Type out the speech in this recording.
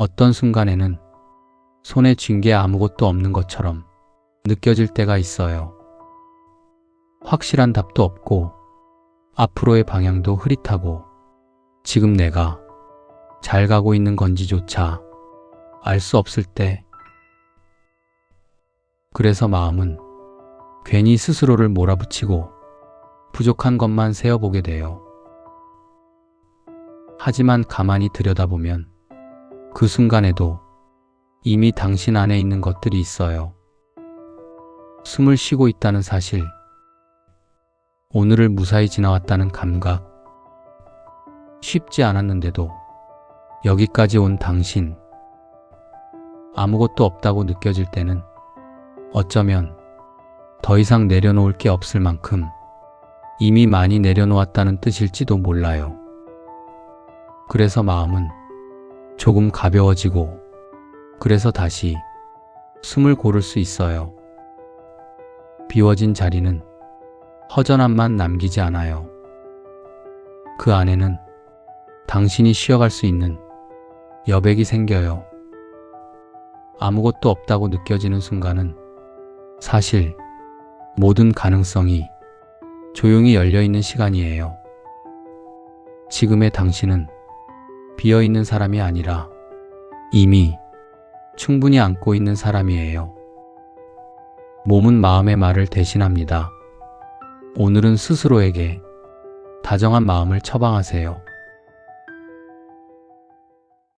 어떤 순간에는 손에 쥔 게 아무것도 없는 것처럼 느껴질 때가 있어요. 확실한 답도 없고 앞으로의 방향도 흐릿하고 지금 내가 잘 가고 있는 건지조차 알 수 없을 때 그래서 마음은 괜히 스스로를 몰아붙이고 부족한 것만 세어보게 돼요. 하지만 가만히 들여다보면 그 순간에도 이미 당신 안에 있는 것들이 있어요. 숨을 쉬고 있다는 사실, 오늘을 무사히 지나왔다는 감각, 쉽지 않았는데도 여기까지 온 당신, 아무것도 없다고 느껴질 때는 어쩌면 더 이상 내려놓을 게 없을 만큼 이미 많이 내려놓았다는 뜻일지도 몰라요. 그래서 마음은 조금 가벼워지고 그래서 다시 숨을 고를 수 있어요. 비워진 자리는 허전함만 남기지 않아요. 그 안에는 당신이 쉬어갈 수 있는 여백이 생겨요. 아무것도 없다고 느껴지는 순간은 사실 모든 가능성이 조용히 열려 있는 시간이에요. 지금의 당신은 비어 있는 사람이 아니라 이미 충분히 안고 있는 사람이에요. 몸은 마음의 말을 대신합니다. 오늘은 스스로에게 다정한 마음을 처방하세요.